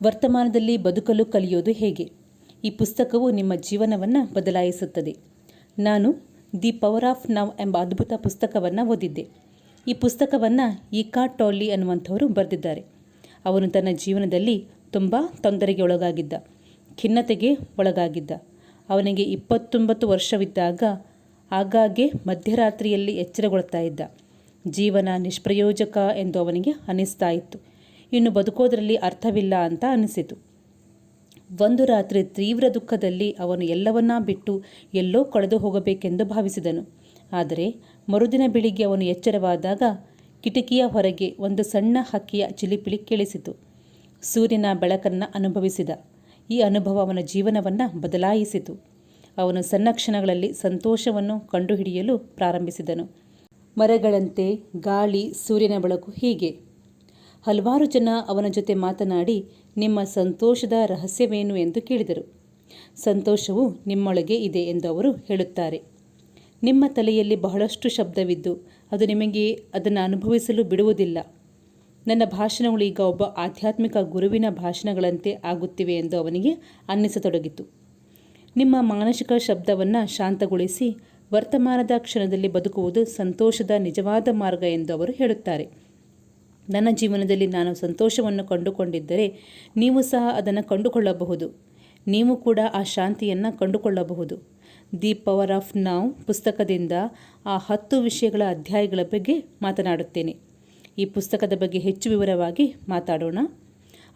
ವರ್ತಮಾನದಲ್ಲಿ ಬದುಕಲು ಕಲಿಯೋದು ಹೇಗೆ? ಈ ಪುಸ್ತಕವು ನಿಮ್ಮ ಜೀವನವನ್ನು ಬದಲಾಯಿಸುತ್ತದೆ. ನಾನು ದಿ ಪವರ್ ಆಫ್ ನವ್ ಎಂಬ ಅದ್ಭುತ ಪುಸ್ತಕವನ್ನು ಓದಿದ್ದೆ. ಈ ಪುಸ್ತಕವನ್ನು ಈಕಾ ಟಾಲ್ಲಿ ಅನ್ನುವಂಥವರು ಬರೆದಿದ್ದಾರೆ. ಅವನು ತನ್ನ ಜೀವನದಲ್ಲಿ ತುಂಬ ತೊಂದರೆಗೆ ಒಳಗಾಗಿದ್ದ, ಖಿನ್ನತೆಗೆ ಒಳಗಾಗಿದ್ದ. ಅವನಿಗೆ ಇಪ್ಪತ್ತೊಂಬತ್ತು ವರ್ಷವಿದ್ದಾಗ ಆಗಾಗ್ಗೆ ಮಧ್ಯರಾತ್ರಿಯಲ್ಲಿ ಎಚ್ಚರಗೊಳ್ತಾ ಇದ್ದ. ಜೀವನ ನಿಷ್ಪ್ರಯೋಜಕ ಎಂದು ಅವನಿಗೆ ಅನಿಸ್ತಾ ಇತ್ತು. ಇನ್ನು ಬದುಕೋದರಲ್ಲಿ ಅರ್ಥವಿಲ್ಲ ಅಂತ ಅನಿಸಿತು. ಒಂದು ರಾತ್ರಿ ತೀವ್ರ ದುಃಖದಲ್ಲಿ ಅವನು ಎಲ್ಲವನ್ನ ಬಿಟ್ಟು ಎಲ್ಲೋ ಕಳೆದು ಹೋಗಬೇಕೆಂದು ಭಾವಿಸಿದನು. ಆದರೆ ಮರುದಿನ ಬೆಳಿಗ್ಗೆ ಅವನು ಎಚ್ಚರವಾದಾಗ ಕಿಟಕಿಯ ಹೊರಗೆ ಒಂದು ಸಣ್ಣ ಹಕ್ಕಿಯ ಚಿಲಿಪಿಲಿ ಕೇಳಿಸಿತು. ಸೂರ್ಯನ ಬೆಳಕನ್ನು ಅನುಭವಿಸಿದ. ಈ ಅನುಭವ ಅವನ ಜೀವನವನ್ನು ಬದಲಾಯಿಸಿತು. ಅವನು ಸಣ್ಣ ಕ್ಷಣಗಳಲ್ಲಿ ಸಂತೋಷವನ್ನು ಕಂಡುಹಿಡಿಯಲು ಪ್ರಾರಂಭಿಸಿದನು. ಮರಗಳಂತೆ ಗಾಳಿ ಸೂರ್ಯನ ಬೆಳಕು ಹೀಗೆ. ಹಲವಾರು ಜನ ಅವನ ಜೊತೆ ಮಾತನಾಡಿ ನಿಮ್ಮ ಸಂತೋಷದ ರಹಸ್ಯವೇನು ಎಂದು ಕೇಳಿದರು. ಸಂತೋಷವು ನಿಮ್ಮೊಳಗೆ ಇದೆ ಎಂದು ಅವರು ಹೇಳುತ್ತಾರೆ. ನಿಮ್ಮ ತಲೆಯಲ್ಲಿ ಬಹಳಷ್ಟು ಶಬ್ದವಿದ್ದು ಅದು ನಿಮಗೆ ಅದನ್ನು ಅನುಭವಿಸಲು ಬಿಡುವುದಿಲ್ಲ. ನನ್ನ ಭಾಷಣಗಳು ಈಗ ಒಬ್ಬ ಆಧ್ಯಾತ್ಮಿಕ ಗುರುವಿನ ಭಾಷಣಗಳಂತೆ ಆಗುತ್ತಿವೆ ಎಂದು ಅವನಿಗೆ ಅನ್ನಿಸತೊಡಗಿತು. ನಿಮ್ಮ ಮಾನಸಿಕ ಶಬ್ದವನ್ನು ಶಾಂತಗೊಳಿಸಿ ವರ್ತಮಾನದ ಕ್ಷಣದಲ್ಲಿ ಬದುಕುವುದು ಸಂತೋಷದ ನಿಜವಾದ ಮಾರ್ಗ ಎಂದು ಅವರು ಹೇಳುತ್ತಾರೆ. ನನ್ನ ಜೀವನದಲ್ಲಿ ನಾನು ಸಂತೋಷವನ್ನು ಕಂಡುಕೊಂಡಿದ್ದರೆ ನೀವು ಸಹ ಅದನ್ನು ಕಂಡುಕೊಳ್ಳಬಹುದು. ನೀವು ಕೂಡ ಆ ಶಾಂತಿಯನ್ನು ಕಂಡುಕೊಳ್ಳಬಹುದು. ದಿ ಪವರ್ ಆಫ್ ನಾವ್ ಪುಸ್ತಕದಿಂದ ಆ ಹತ್ತು ವಿಷಯಗಳ ಅಧ್ಯಾಯಗಳ ಬಗ್ಗೆ ಮಾತನಾಡುತ್ತೇನೆ. ಈ ಪುಸ್ತಕದ ಬಗ್ಗೆ ಹೆಚ್ಚು ವಿವರವಾಗಿ ಮಾತಾಡೋಣ.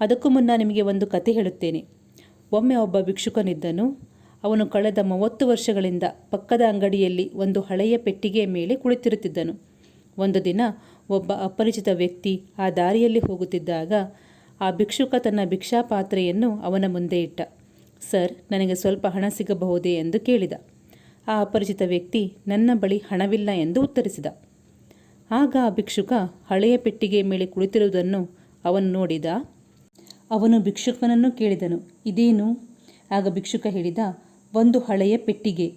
ಅದಕ್ಕೂ ಮುನ್ನ ನಿಮಗೆ ಒಂದು ಕತೆ ಹೇಳುತ್ತೇನೆ. ಒಮ್ಮೆ ಒಬ್ಬ ಭಿಕ್ಷುಕನಿದ್ದನು. ಅವನು ಕಳೆದ ಮೂವತ್ತು ವರ್ಷಗಳಿಂದ ಪಕ್ಕದ ಅಂಗಡಿಯಲ್ಲಿ ಒಂದು ಹಳೆಯ ಪೆಟ್ಟಿಗೆಯ ಮೇಲೆ ಕುಳಿತಿರುತ್ತಿದ್ದನು. ಒಂದು ದಿನ ಒಬ್ಬ ಅಪರಿಚಿತ ವ್ಯಕ್ತಿ ಆ ದಾರಿಯಲ್ಲಿ ಹೋಗುತ್ತಿದ್ದಾಗ ಆ ಭಿಕ್ಷುಕ ತನ್ನ ಭಿಕ್ಷಾ ಪಾತ್ರೆಯನ್ನು ಅವನ ಮುಂದೆ ಇಟ್ಟ. ಸರ್, ನನಗೆ ಸ್ವಲ್ಪ ಹಣ ಸಿಗಬಹುದೇ? ಎಂದು ಕೇಳಿದ. ಆ ಅಪರಿಚಿತ ವ್ಯಕ್ತಿ, ನನ್ನ ಬಳಿ ಹಣವಿಲ್ಲ ಎಂದು ಉತ್ತರಿಸಿದ. ಆಗ ಆ ಭಿಕ್ಷುಕ ಹಳೆಯ ಪೆಟ್ಟಿಗೆ ಮೇಲೆ ಕುಳಿತಿರುವುದನ್ನು ಅವನು ನೋಡಿದ. ಅವನು ಭಿಕ್ಷುಕನನ್ನು ಕೇಳಿದನು. ಇದೇನು? ಆಗ ಭಿಕ್ಷುಕ ಹೇಳಿದ, ಒಂದು ಹಳೆಯ ಪೆಟ್ಟಿಗೆ.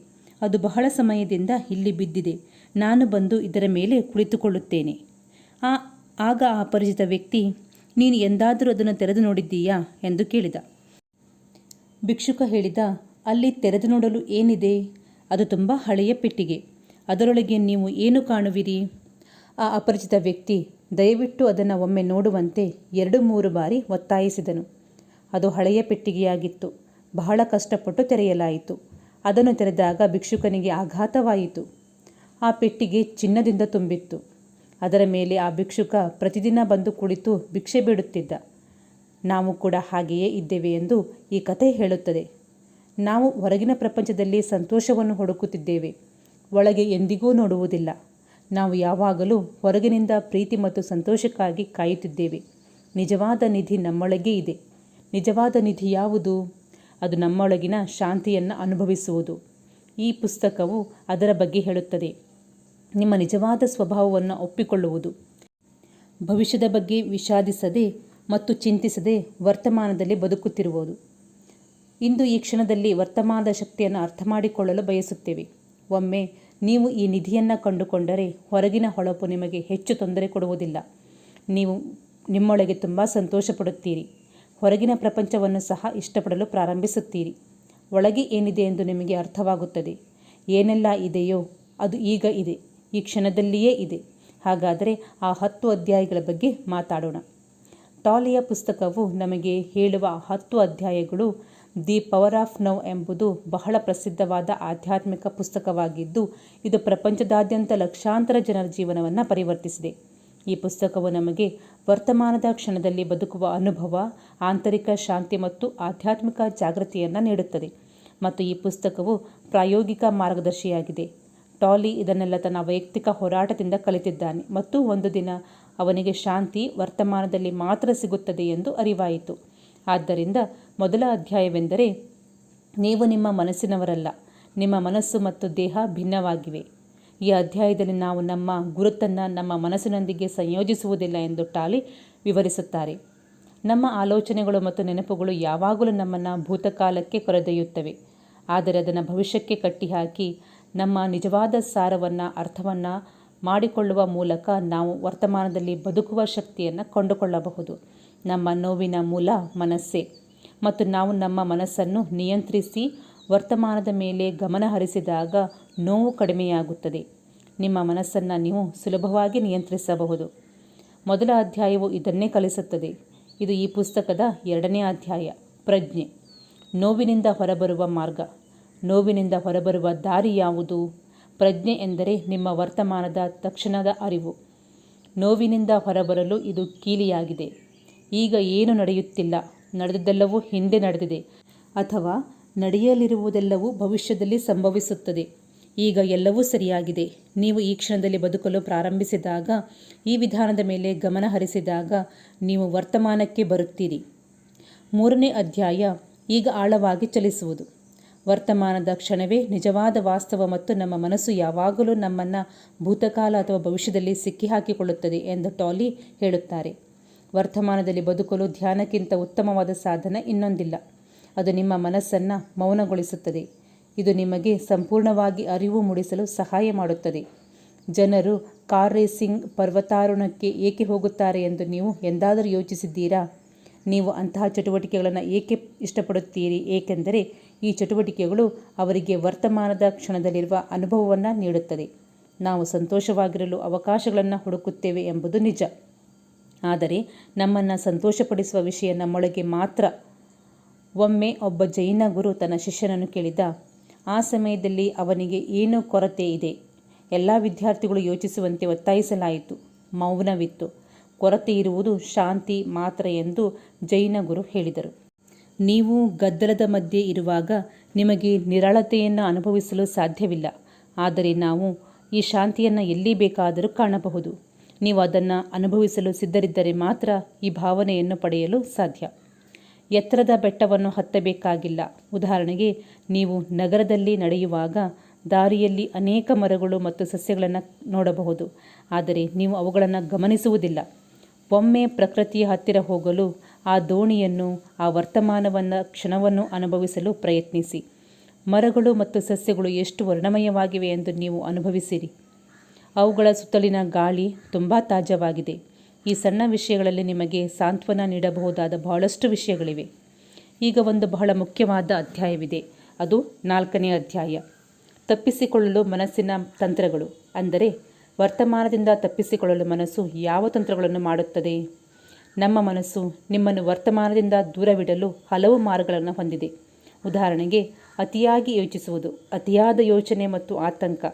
ಅದು ಬಹಳ ಸಮಯದಿಂದ ಇಲ್ಲಿ ಬಿದ್ದಿದೆ. ನಾನು ಬಂದು ಇದರ ಮೇಲೆ ಕುಳಿತುಕೊಳ್ಳುತ್ತೇನೆ. ಆ, ಆಗ ಆ ಅಪರಿಚಿತ ವ್ಯಕ್ತಿ, ನೀನು ಎಂದಾದರೂ ಅದನ್ನು ತೆರೆದು ನೋಡಿದ್ದೀಯಾ ಎಂದು ಕೇಳಿದ. ಭಿಕ್ಷುಕ ಹೇಳಿದ, ಅಲ್ಲಿ ತೆರೆದು ನೋಡಲು ಏನಿದೆ? ಅದು ತುಂಬ ಹಳೆಯ ಪೆಟ್ಟಿಗೆ. ಅದರೊಳಗೆ ನೀವು ಏನು ಕಾಣುವಿರಿ? ಆ ಅಪರಿಚಿತ ವ್ಯಕ್ತಿ ದಯವಿಟ್ಟು ಅದನ್ನು ಒಮ್ಮೆ ನೋಡುವಂತೆ ಎರಡು ಮೂರು ಬಾರಿ ಒತ್ತಾಯಿಸಿದನು. ಅದು ಹಳೆಯ ಪೆಟ್ಟಿಗೆಯಾಗಿತ್ತು. ಬಹಳ ಕಷ್ಟಪಟ್ಟು ತೆರೆಯಲಾಯಿತು. ಅದನ್ನು ತೆರೆದಾಗ ಭಿಕ್ಷುಕನಿಗೆ ಆಘಾತವಾಯಿತು. ಆ ಪೆಟ್ಟಿಗೆ ಚಿನ್ನದಿಂದ ತುಂಬಿತ್ತು. ಅದರ ಮೇಲೆ ಆ ಭಿಕ್ಷುಕ ಪ್ರತಿದಿನ ಬಂದು ಕುಳಿತು ಭಿಕ್ಷೆ ಬಿಡುತ್ತಿದ್ದ. ನಾವು ಕೂಡ ಹಾಗೆಯೇ ಇದ್ದೇವೆ ಎಂದು ಈ ಕಥೆ ಹೇಳುತ್ತದೆ. ನಾವು ಹೊರಗಿನ ಪ್ರಪಂಚದಲ್ಲಿ ಸಂತೋಷವನ್ನು ಹುಡುಕುತ್ತಿದ್ದೇವೆ. ಒಳಗೆ ಎಂದಿಗೂ ನೋಡುವುದಿಲ್ಲ. ನಾವು ಯಾವಾಗಲೂ ಹೊರಗಿನಿಂದ ಪ್ರೀತಿ ಮತ್ತು ಸಂತೋಷಕ್ಕಾಗಿ ಕಾಯುತ್ತಿದ್ದೇವೆ. ನಿಜವಾದ ನಿಧಿ ನಮ್ಮೊಳಗೆ ಇದೆ. ನಿಜವಾದ ನಿಧಿ ಯಾವುದು? ಅದು ನಮ್ಮೊಳಗಿನ ಶಾಂತಿಯನ್ನು ಅನುಭವಿಸುವುದು. ಈ ಪುಸ್ತಕವು ಅದರ ಬಗ್ಗೆ ಹೇಳುತ್ತದೆ. ನಿಮ್ಮ ನಿಜವಾದ ಸ್ವಭಾವವನ್ನು ಒಪ್ಪಿಕೊಳ್ಳುವುದು. ಭವಿಷ್ಯದ ಬಗ್ಗೆ ವಿಷಾದಿಸದೆ ಮತ್ತು ಚಿಂತಿಸದೆ ವರ್ತಮಾನದಲ್ಲಿ ಬದುಕುತ್ತಿರುವುದು. ಇಂದು ಈ ಕ್ಷಣದಲ್ಲಿ ವರ್ತಮಾನದ ಶಕ್ತಿಯನ್ನು ಅರ್ಥ ಮಾಡಿಕೊಳ್ಳಲು ಬಯಸುತ್ತೇವೆ. ಒಮ್ಮೆ ನೀವು ಈ ನಿಧಿಯನ್ನು ಕಂಡುಕೊಂಡರೆ ಹೊರಗಿನ ಹೊಳಪು ನಿಮಗೆ ಹೆಚ್ಚು ತೊಂದರೆ ಕೊಡುವುದಿಲ್ಲ. ನೀವು ನಿಮ್ಮೊಳಗೆ ತುಂಬ ಸಂತೋಷ ಪಡುತ್ತೀರಿ ಹೊರಗಿನ ಪ್ರಪಂಚವನ್ನು ಸಹ ಇಷ್ಟಪಡಲು ಪ್ರಾರಂಭಿಸುತ್ತೀರಿ. ಒಳಗೆ ಏನಿದೆ ಎಂದು ನಿಮಗೆ ಅರ್ಥವಾಗುತ್ತದೆ. ಏನೆಲ್ಲ ಇದೆಯೋ ಅದು ಈಗ ಇದೆ. ಈ ಕ್ಷಣದಲ್ಲಿಯೇ ಇದೆ. ಹಾಗಾದರೆ ಆ ಹತ್ತು ಅಧ್ಯಾಯಗಳ ಬಗ್ಗೆ ಮಾತಾಡೋಣ. ಟಾಲಿಯ ಪುಸ್ತಕವು ನಮಗೆ ಹೇಳುವ ಹತ್ತು ಅಧ್ಯಾಯಗಳು ದಿ ಪವರ್ ಆಫ್ ನೌ ಎಂಬುದು ಬಹಳ ಪ್ರಸಿದ್ಧವಾದ ಆಧ್ಯಾತ್ಮಿಕ ಪುಸ್ತಕವಾಗಿದ್ದು, ಇದು ಪ್ರಪಂಚದಾದ್ಯಂತ ಲಕ್ಷಾಂತರ ಜನರ ಜೀವನವನ್ನು ಪರಿವರ್ತಿಸಿದೆ. ಈ ಪುಸ್ತಕವು ನಮಗೆ ವರ್ತಮಾನದ ಕ್ಷಣದಲ್ಲಿ ಬದುಕುವ ಅನುಭವ, ಆಂತರಿಕ ಶಾಂತಿ ಮತ್ತು ಆಧ್ಯಾತ್ಮಿಕ ಜಾಗೃತಿಯನ್ನು ನೀಡುತ್ತದೆ. ಮತ್ತು ಈ ಪುಸ್ತಕವು ಪ್ರಾಯೋಗಿಕ ಮಾರ್ಗದರ್ಶಿಯಾಗಿದೆ. ಟಾಲಿ ಇದನ್ನೆಲ್ಲ ತನ್ನ ವೈಯಕ್ತಿಕ ಹೋರಾಟದಿಂದ ಕಲಿತಿದ್ದಾನೆ. ಮತ್ತು ಒಂದು ದಿನ ಅವನಿಗೆ ಶಾಂತಿ ವರ್ತಮಾನದಲ್ಲಿ ಮಾತ್ರ ಸಿಗುತ್ತದೆ ಎಂದು ಅರಿವಾಯಿತು. ಆದ್ದರಿಂದ ಮೊದಲ ಅಧ್ಯಾಯವೆಂದರೆ, ನೀವು ನಿಮ್ಮ ಮನಸ್ಸಿನವರಲ್ಲ, ನಿಮ್ಮ ಮನಸ್ಸು ಮತ್ತು ದೇಹ ಭಿನ್ನವಾಗಿವೆ. ಈ ಅಧ್ಯಾಯದಲ್ಲಿ ನಾವು ನಮ್ಮ ಗುರುತನ್ನು ನಮ್ಮ ಮನಸ್ಸಿನೊಂದಿಗೆ ಸಂಯೋಜಿಸುವುದಿಲ್ಲ ಎಂದು ಟಾಲಿ ವಿವರಿಸುತ್ತಾರೆ. ನಮ್ಮ ಆಲೋಚನೆಗಳು ಮತ್ತು ನೆನಪುಗಳು ಯಾವಾಗಲೂ ನಮ್ಮನ್ನು ಭೂತಕಾಲಕ್ಕೆ ಕರೆದೊಯ್ಯುತ್ತವೆ. ಆದರೆ ಅದನ್ನು ಭವಿಷ್ಯಕ್ಕೆ ಕಟ್ಟಿಹಾಕಿ ನಮ್ಮ ನಿಜವಾದ ಸಾರವನ್ನು, ಅರ್ಥವನ್ನು ಮಾಡಿಕೊಳ್ಳುವ ಮೂಲಕ ನಾವು ವರ್ತಮಾನದಲ್ಲಿ ಬದುಕುವ ಶಕ್ತಿಯನ್ನು ಕೊಂಡುಕೊಳ್ಳಬಹುದು. ನಮ್ಮ ನೋವಿನ ಮೂಲ ಮನಸ್ಸೇ. ಮತ್ತು ನಾವು ನಮ್ಮ ಮನಸ್ಸನ್ನು ನಿಯಂತ್ರಿಸಿ ವರ್ತಮಾನದ ಮೇಲೆ ಗಮನ ಹರಿಸಿದಾಗ ನೋವು ಕಡಿಮೆಯಾಗುತ್ತದೆ. ನಿಮ್ಮ ಮನಸ್ಸನ್ನು ನೀವು ಸುಲಭವಾಗಿ ನಿಯಂತ್ರಿಸಬಹುದು. ಮೊದಲ ಅಧ್ಯಾಯವು ಇದನ್ನೇ ಕಲಿಸುತ್ತದೆ. ಇದು ಈ ಪುಸ್ತಕದ ಎರಡನೇ ಅಧ್ಯಾಯ. ಪ್ರಜ್ಞೆ. ನೋವಿನಿಂದ ಹೊರಬರುವ ಮಾರ್ಗ. ನೋವಿನಿಂದ ಹೊರಬರುವ ದಾರಿ ಯಾವುದು? ಪ್ರಜ್ಞೆ ಎಂದರೆ ನಿಮ್ಮ ವರ್ತಮಾನದ ತಕ್ಷಣದ ಅರಿವು. ನೋವಿನಿಂದ ಹೊರಬರಲು ಇದು ಕೀಲಿಯಾಗಿದೆ. ಈಗ ಏನು ನಡೆಯುತ್ತಿಲ್ಲ? ನಡೆದದ್ದೆಲ್ಲವೂ ಹಿಂದೆ ನಡೆದಿದೆ. ಅಥವಾ ನಡೆಯಲಿರುವುದೆಲ್ಲವೂ ಭವಿಷ್ಯದಲ್ಲಿ ಸಂಭವಿಸುತ್ತದೆ. ಈಗ ಎಲ್ಲವೂ ಸರಿಯಾಗಿದೆ. ನೀವು ಈ ಕ್ಷಣದಲ್ಲಿ ಬದುಕಲು ಪ್ರಾರಂಭಿಸಿದಾಗ, ಈ ವಿಧಾನದ ಮೇಲೆ ಗಮನ ಹರಿಸಿದಾಗ ನೀವು ವರ್ತಮಾನಕ್ಕೆ ಬರುತ್ತೀರಿ. ಮೂರನೇ ಅಧ್ಯಾಯ, ಈಗ ಆಳವಾಗಿ ಚಲಿಸುವುದು. ವರ್ತಮಾನದ ಕ್ಷಣವೇ ನಿಜವಾದ ವಾಸ್ತವ ಮತ್ತು ನಮ್ಮ ಮನಸ್ಸು ಯಾವಾಗಲೂ ನಮ್ಮನ್ನು ಭೂತಕಾಲ ಅಥವಾ ಭವಿಷ್ಯದಲ್ಲಿ ಸಿಕ್ಕಿಹಾಕಿಕೊಳ್ಳುತ್ತದೆ ಎಂದು ಟಾಲಿ ಹೇಳುತ್ತಾರೆ. ವರ್ತಮಾನದಲ್ಲಿ ಬದುಕಲು ಧ್ಯಾನಕ್ಕಿಂತ ಉತ್ತಮವಾದ ಸಾಧನ ಇನ್ನೊಂದಿಲ್ಲ. ಅದು ನಿಮ್ಮ ಮನಸ್ಸನ್ನು ಮೌನಗೊಳಿಸುತ್ತದೆ. ಇದು ನಿಮಗೆ ಸಂಪೂರ್ಣವಾಗಿ ಅರಿವು ಮೂಡಿಸಲು ಸಹಾಯ ಮಾಡುತ್ತದೆ. ಜನರು ಕಾರ್ ರೇಸಿಂಗ್ ಪರ್ವತಾರೋಹಣಕ್ಕೆ ಏಕೆ ಹೋಗುತ್ತಾರೆ ಎಂದು ನೀವು ಎಂದಾದರೂ ಯೋಚಿಸಿದ್ದೀರಾ? ನೀವು ಅಂತಹ ಚಟುವಟಿಕೆಗಳನ್ನು ಏಕೆ ಇಷ್ಟಪಡುತ್ತೀರಿ? ಏಕೆಂದರೆ ಈ ಚಟುವಟಿಕೆಗಳು ಅವರಿಗೆ ವರ್ತಮಾನದ ಕ್ಷಣದಲ್ಲಿರುವ ಅನುಭವವನ್ನು ನೀಡುತ್ತದೆ. ನಾವು ಸಂತೋಷವಾಗಿರಲು ಅವಕಾಶಗಳನ್ನು ಹುಡುಕುತ್ತೇವೆ ಎಂಬುದು ನಿಜ. ಆದರೆ ನಮ್ಮನ್ನು ಸಂತೋಷಪಡಿಸುವ ವಿಷಯ ನಮ್ಮೊಳಗೆ ಮಾತ್ರ ಒಮ್ಮೆ ಒಬ್ಬ ಜೈನ ಗುರು ತನ್ನ ಶಿಷ್ಯನನ್ನು ಕೇಳಿದ, ಆ ಸಮಯದಲ್ಲಿ ಅವನಿಗೆ ಏನು ಕೊರತೆ ಇದೆ. ಎಲ್ಲ ವಿದ್ಯಾರ್ಥಿಗಳು ಯೋಚಿಸುವಂತೆ ಒತ್ತಾಯಿಸಲಾಯಿತು. ಮೌನವಿತ್ತು. ಕೊರತೆ ಇರುವುದು ಶಾಂತಿ ಮಾತ್ರ ಎಂದು ಜೈನ ಗುರು ಹೇಳಿದರು. ನೀವು ಗದ್ದಲದ ಮಧ್ಯೆ ಇರುವಾಗ ನಿಮಗೆ ನಿರಾಳತೆಯನ್ನು ಅನುಭವಿಸಲು ಸಾಧ್ಯವಿಲ್ಲ. ಆದರೆ ನಾವು ಈ ಶಾಂತಿಯನ್ನು ಎಲ್ಲಿ ಬೇಕಾದರೂ ಕಾಣಬಹುದು. ನೀವು ಅದನ್ನು ಅನುಭವಿಸಲು ಸಿದ್ಧರಿದ್ದರೆ ಮಾತ್ರ ಈ ಭಾವನೆಯನ್ನು ಪಡೆಯಲು ಸಾಧ್ಯ. ಎತ್ತರದ ಬೆಟ್ಟವನ್ನು ಹತ್ತಬೇಕಾಗಿಲ್ಲ. ಉದಾಹರಣೆಗೆ, ನೀವು ನಗರದಲ್ಲಿ ನಡೆಯುವಾಗ ದಾರಿಯಲ್ಲಿ ಅನೇಕ ಮರಗಳು ಮತ್ತು ಸಸ್ಯಗಳನ್ನು ನೋಡಬಹುದು. ಆದರೆ ನೀವು ಅವುಗಳನ್ನು ಗಮನಿಸುವುದಿಲ್ಲ. ಒಮ್ಮೆ ಪ್ರಕೃತಿಯ ಹತ್ತಿರ ಹೋಗಲು ಆ ದೋಣಿಯನ್ನು, ಆ ವರ್ತಮಾನವನ್ನು, ಕ್ಷಣವನ್ನು ಅನುಭವಿಸಲು ಪ್ರಯತ್ನಿಸಿ. ಮರಗಳು ಮತ್ತು ಸಸ್ಯಗಳು ಎಷ್ಟು ವರ್ಣಮಯವಾಗಿವೆ ಎಂದು ನೀವು ಅನುಭವಿಸಿರಿ. ಅವುಗಳ ಸುತ್ತಲಿನ ಗಾಳಿ ತುಂಬ ತಾಜಾವಾಗಿದೆ. ಈ ಸಣ್ಣ ವಿಷಯಗಳಲ್ಲಿ ನಿಮಗೆ ಸಾಂತ್ವನ ನೀಡಬಹುದಾದ ಬಹಳಷ್ಟು ವಿಷಯಗಳಿವೆ. ಈಗ ಒಂದು ಬಹಳ ಮುಖ್ಯವಾದ ಅಧ್ಯಾಯವಿದೆ. ಅದು ನಾಲ್ಕನೇ ಅಧ್ಯಾಯ. ತಪ್ಪಿಸಿಕೊಳ್ಳಲು ಮನಸ್ಸಿನ ತಂತ್ರಗಳು, ಅಂದರೆ ವರ್ತಮಾನದಿಂದ ತಪ್ಪಿಸಿಕೊಳ್ಳಲು ಮನಸ್ಸು ಯಾವ ತಂತ್ರಗಳನ್ನು ಮಾಡುತ್ತದೆ? ನಮ್ಮ ಮನಸ್ಸು ನಿಮ್ಮನ್ನು ವರ್ತಮಾನದಿಂದ ದೂರವಿಡಲು ಹಲವು ಮಾರ್ಗಗಳನ್ನು ಹೊಂದಿದೆ. ಉದಾಹರಣೆಗೆ, ಅತಿಯಾಗಿ ಯೋಚಿಸುವುದು, ಅತಿಯಾದ ಯೋಚನೆ ಮತ್ತು ಆತಂಕ.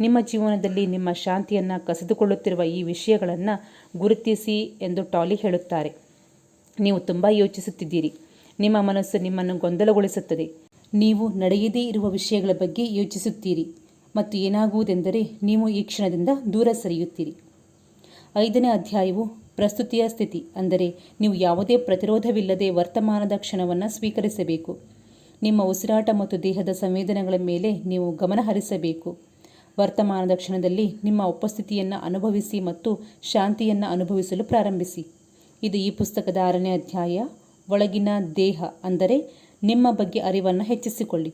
ನಿಮ್ಮ ಜೀವನದಲ್ಲಿ ನಿಮ್ಮ ಶಾಂತಿಯನ್ನು ಕಸಿದುಕೊಳ್ಳುತ್ತಿರುವ ಈ ವಿಷಯಗಳನ್ನು ಗುರುತಿಸಿ ಎಂದು ಟಾಲಿ ಹೇಳುತ್ತಾರೆ. ನೀವು ತುಂಬ ಯೋಚಿಸುತ್ತಿದ್ದೀರಿ. ನಿಮ್ಮ ಮನಸ್ಸು ನಿಮ್ಮನ್ನು ಗೊಂದಲಗೊಳಿಸುತ್ತದೆ. ನೀವು ನಡೆಯದೇ ಇರುವ ವಿಷಯಗಳ ಬಗ್ಗೆ ಯೋಚಿಸುತ್ತೀರಿ. ಮತ್ತು ಏನಾಗುವುದೆಂದರೆ ನೀವು ಈ ಕ್ಷಣದಿಂದ ದೂರ ಸರಿಯುತ್ತೀರಿ. ಐದನೇ ಅಧ್ಯಾಯವು ಪ್ರಸ್ತುತಿಯ ಸ್ಥಿತಿ, ಅಂದರೆ ನೀವು ಯಾವುದೇ ಪ್ರತಿರೋಧವಿಲ್ಲದೆ ವರ್ತಮಾನದ ಕ್ಷಣವನ್ನು ಸ್ವೀಕರಿಸಬೇಕು. ನಿಮ್ಮ ಉಸಿರಾಟ ಮತ್ತು ದೇಹದ ಸಂವೇದನೆಗಳ ಮೇಲೆ ನೀವು ಗಮನ ಹರಿಸಬೇಕು ವರ್ತಮಾನದ ಕ್ಷಣದಲ್ಲಿ ನಿಮ್ಮ ಉಪಸ್ಥಿತಿಯನ್ನು ಅನುಭವಿಸಿ ಮತ್ತು ಶಾಂತಿಯನ್ನು ಅನುಭವಿಸಲು ಪ್ರಾರಂಭಿಸಿ. ಇದು ಈ ಪುಸ್ತಕದ ಆರನೇ ಅಧ್ಯಾಯ, ಒಳಗಿನ ದೇಹ, ಅಂದರೆ ನಿಮ್ಮ ಬಗ್ಗೆ ಅರಿವನ್ನು ಹೆಚ್ಚಿಸಿಕೊಳ್ಳಿ.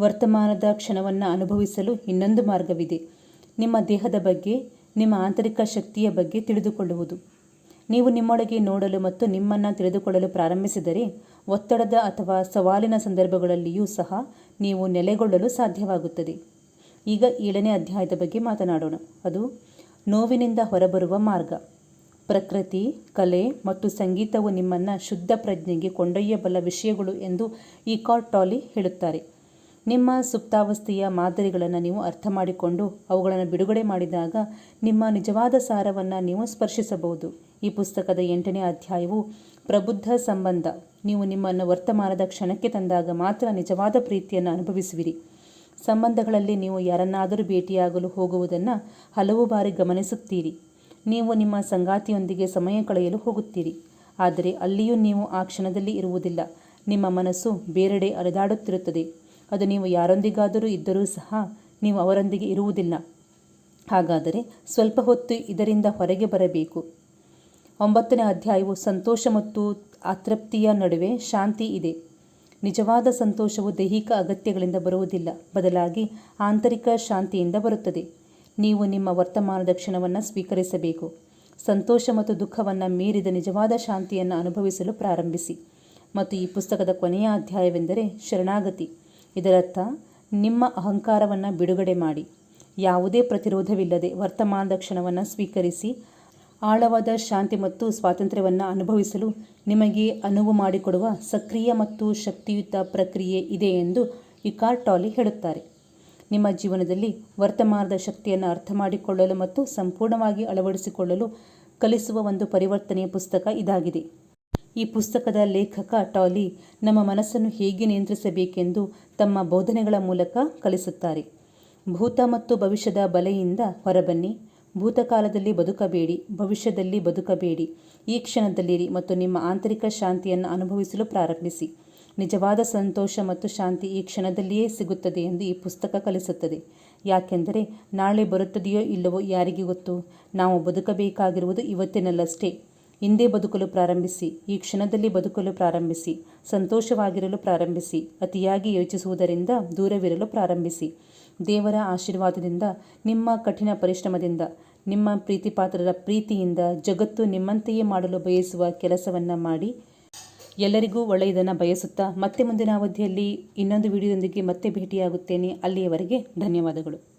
ವರ್ತಮಾನದ ಕ್ಷಣವನ್ನು ಅನುಭವಿಸಲು ಇನ್ನೊಂದು ಮಾರ್ಗವಿದೆ. ನಿಮ್ಮ ದೇಹದ ಬಗ್ಗೆ, ನಿಮ್ಮ ಆಂತರಿಕ ಶಕ್ತಿಯ ಬಗ್ಗೆ ತಿಳಿದುಕೊಳ್ಳುವುದು. ನೀವು ನಿಮ್ಮೊಳಗೆ ನೋಡಲು ಮತ್ತು ನಿಮ್ಮನ್ನು ತಿಳಿದುಕೊಳ್ಳಲು ಪ್ರಾರಂಭಿಸಿದರೆ, ಒತ್ತಡದ ಅಥವಾ ಸವಾಲಿನ ಸಂದರ್ಭಗಳಲ್ಲಿಯೂ ಸಹ ನೀವು ನೆಲೆಗೊಳ್ಳಲು ಸಾಧ್ಯವಾಗುತ್ತದೆ. ಈಗ ಏಳನೇ ಅಧ್ಯಾಯದ ಬಗ್ಗೆ ಮಾತನಾಡೋಣ. ಅದು ನೋವಿನಿಂದ ಹೊರಬರುವ ಮಾರ್ಗ. ಪ್ರಕೃತಿ, ಕಲೆ ಮತ್ತು ಸಂಗೀತವು ನಿಮ್ಮನ್ನು ಶುದ್ಧ ಪ್ರಜ್ಞೆಗೆ ಕೊಂಡೊಯ್ಯಬಲ್ಲ ವಿಷಯಗಳು ಎಂದು ಈ ಟಾಲಿ ಹೇಳುತ್ತಾರೆ. ನಿಮ್ಮ ಸುಪ್ತಾವಸ್ಥೆಯ ಮಾದರಿಗಳನ್ನು ನೀವು ಅರ್ಥ ಮಾಡಿಕೊಂಡು ಅವುಗಳನ್ನು ಬಿಡುಗಡೆ ಮಾಡಿದಾಗ ನಿಮ್ಮ ನಿಜವಾದ ಸಾರವನ್ನು ನೀವು ಸ್ಪರ್ಶಿಸಬಹುದು. ಈ ಪುಸ್ತಕದ ಎಂಟನೇ ಅಧ್ಯಾಯವು ಪ್ರಬುದ್ಧ ಸಂಬಂಧ. ನೀವು ನಿಮ್ಮನ್ನು ವರ್ತಮಾನದ ಕ್ಷಣಕ್ಕೆ ತಂದಾಗ ಮಾತ್ರ ನಿಜವಾದ ಪ್ರೀತಿಯನ್ನು ಅನುಭವಿಸುವಿರಿ. ಸಂಬಂಧಗಳಲ್ಲಿ ನೀವು ಯಾರನ್ನಾದರೂ ಭೇಟಿಯಾಗಲು ಹೋಗುವುದನ್ನು ಹಲವು ಬಾರಿ ಗಮನಿಸುತ್ತೀರಿ. ನೀವು ನಿಮ್ಮ ಸಂಗಾತಿಯೊಂದಿಗೆ ಸಮಯ ಕಳೆಯಲು ಹೋಗುತ್ತೀರಿ. ಆದರೆ ಅಲ್ಲಿಯೂ ನೀವು ಆ ಕ್ಷಣದಲ್ಲಿ ಇರುವುದಿಲ್ಲ. ನಿಮ್ಮ ಮನಸ್ಸು ಬೇರೆಡೆ ಅಲೆದಾಡುತ್ತಿರುತ್ತದೆ. ಅದು ನೀವು ಯಾರೊಂದಿಗಾದರೂ ಇದ್ದರೂ ಸಹ ನೀವು ಅವರೊಂದಿಗೆ ಇರುವುದಿಲ್ಲ. ಹಾಗಾದರೆ ಸ್ವಲ್ಪ ಹೊತ್ತು ಇದರಿಂದ ಹೊರಗೆ ಬರಬೇಕು. ಒಂಬತ್ತನೇ ಅಧ್ಯಾಯವು ಸಂತೋಷ ಮತ್ತು ಅತೃಪ್ತಿಯ ನಡುವೆ ಶಾಂತಿ ಇದೆ. ನಿಜವಾದ ಸಂತೋಷವು ದೈಹಿಕ ಅಗತ್ಯಗಳಿಂದ ಬರುವುದಿಲ್ಲ. ಬದಲಾಗಿ ಆಂತರಿಕ ಶಾಂತಿಯಿಂದ ಬರುತ್ತದೆ. ನೀವು ನಿಮ್ಮ ವರ್ತಮಾನದ ಕ್ಷಣವನ್ನು ಸ್ವೀಕರಿಸಬೇಕು. ಸಂತೋಷ ಮತ್ತು ದುಃಖವನ್ನು ಮೀರಿದ ನಿಜವಾದ ಶಾಂತಿಯನ್ನು ಅನುಭವಿಸಲು ಪ್ರಾರಂಭಿಸಿ. ಮತ್ತು ಈ ಪುಸ್ತಕದ ಕೊನೆಯ ಅಧ್ಯಾಯವೆಂದರೆ ಶರಣಾಗತಿ. ಇದರರ್ಥ, ನಿಮ್ಮ ಅಹಂಕಾರವನ್ನು ಬಿಡುಗಡೆ ಮಾಡಿ. ಯಾವುದೇ ಪ್ರತಿರೋಧವಿಲ್ಲದೆ ವರ್ತಮಾನದ ಕ್ಷಣವನ್ನು ಸ್ವೀಕರಿಸಿ, ಆಳವಾದ ಶಾಂತಿ ಮತ್ತು ಸ್ವಾತಂತ್ರ್ಯವನ್ನು ಅನುಭವಿಸಲು ನಿಮಗೆ ಅನುವು ಮಾಡಿಕೊಡುವ ಸಕ್ರಿಯ ಮತ್ತು ಶಕ್ತಿಯುತ ಪ್ರಕ್ರಿಯೆ ಇದೆ ಎಂದು ಇಕಾರ್ ಟಾಲಿ ಹೇಳುತ್ತಾರೆ. ನಿಮ್ಮ ಜೀವನದಲ್ಲಿ ವರ್ತಮಾನದ ಶಕ್ತಿಯನ್ನು ಅರ್ಥ ಮಾಡಿಕೊಳ್ಳಲು ಮತ್ತು ಸಂಪೂರ್ಣವಾಗಿ ಅಳವಡಿಸಿಕೊಳ್ಳಲು ಕಲಿಸುವ ಒಂದು ಪರಿವರ್ತನೆಯ ಪುಸ್ತಕ ಇದಾಗಿದೆ. ಈ ಪುಸ್ತಕದ ಲೇಖಕ ಟಾಲಿ ನಮ್ಮ ಮನಸ್ಸನ್ನು ಹೇಗೆ ನಿಯಂತ್ರಿಸಬೇಕೆಂದು ತಮ್ಮ ಬೋಧನೆಗಳ ಮೂಲಕ ಕಲಿಸುತ್ತಾರೆ. ಭೂತ ಮತ್ತು ಭವಿಷ್ಯದ ಬಲೆಯಿಂದ ಹೊರಬನ್ನಿ. ಭೂತಕಾಲದಲ್ಲಿ ಬದುಕಬೇಡಿ, ಭವಿಷ್ಯದಲ್ಲಿ ಬದುಕಬೇಡಿ. ಈ ಕ್ಷಣದಲ್ಲಿರಿ ಮತ್ತು ನಿಮ್ಮ ಆಂತರಿಕ ಶಾಂತಿಯನ್ನು ಅನುಭವಿಸಲು ಪ್ರಾರಂಭಿಸಿ. ನಿಜವಾದ ಸಂತೋಷ ಮತ್ತು ಶಾಂತಿ ಈ ಕ್ಷಣದಲ್ಲಿಯೇ ಸಿಗುತ್ತದೆ ಎಂದು ಈ ಪುಸ್ತಕ ಕಲಿಸುತ್ತದೆ. ಯಾಕೆಂದರೆ ನಾಳೆ ಬರುತ್ತದೆಯೋ ಇಲ್ಲವೋ ಯಾರಿಗೆ ಗೊತ್ತು? ನಾವು ಬದುಕಬೇಕಾಗಿರುವುದು ಇವತ್ತಿನಲ್ಲಷ್ಟೇ. ಇಂದೇ ಬದುಕಲು ಪ್ರಾರಂಭಿಸಿ, ಈ ಕ್ಷಣದಲ್ಲಿ ಬದುಕಲು ಪ್ರಾರಂಭಿಸಿ, ಸಂತೋಷವಾಗಿರಲು ಪ್ರಾರಂಭಿಸಿ, ಅತಿಯಾಗಿ ಯೋಚಿಸುವುದರಿಂದ ದೂರವಿರಲು ಪ್ರಾರಂಭಿಸಿ. ದೇವರ ಆಶೀರ್ವಾದದಿಂದ, ನಿಮ್ಮ ಕಠಿಣ ಪರಿಶ್ರಮದಿಂದ, ನಿಮ್ಮ ಪ್ರೀತಿಪಾತ್ರರ ಪ್ರೀತಿಯಿಂದ ಜಗತ್ತು ನಿಮ್ಮಂತೆಯೇ ಮಾಡಲು ಬಯಸುವ ಕೆಲಸವನ್ನು ಮಾಡಿ. ಎಲ್ಲರಿಗೂ ಒಳ್ಳೆಯದನ್ನು ಬಯಸುತ್ತಾ ಮತ್ತೆ ಮುಂದಿನ ಅವಧಿಯಲ್ಲಿ ಇನ್ನೊಂದು ವಿಡಿಯೋದೊಂದಿಗೆ ಮತ್ತೆ ಭೇಟಿಯಾಗುತ್ತೇನೆ. ಅಲ್ಲಿಯವರೆಗೆ ಧನ್ಯವಾದಗಳು.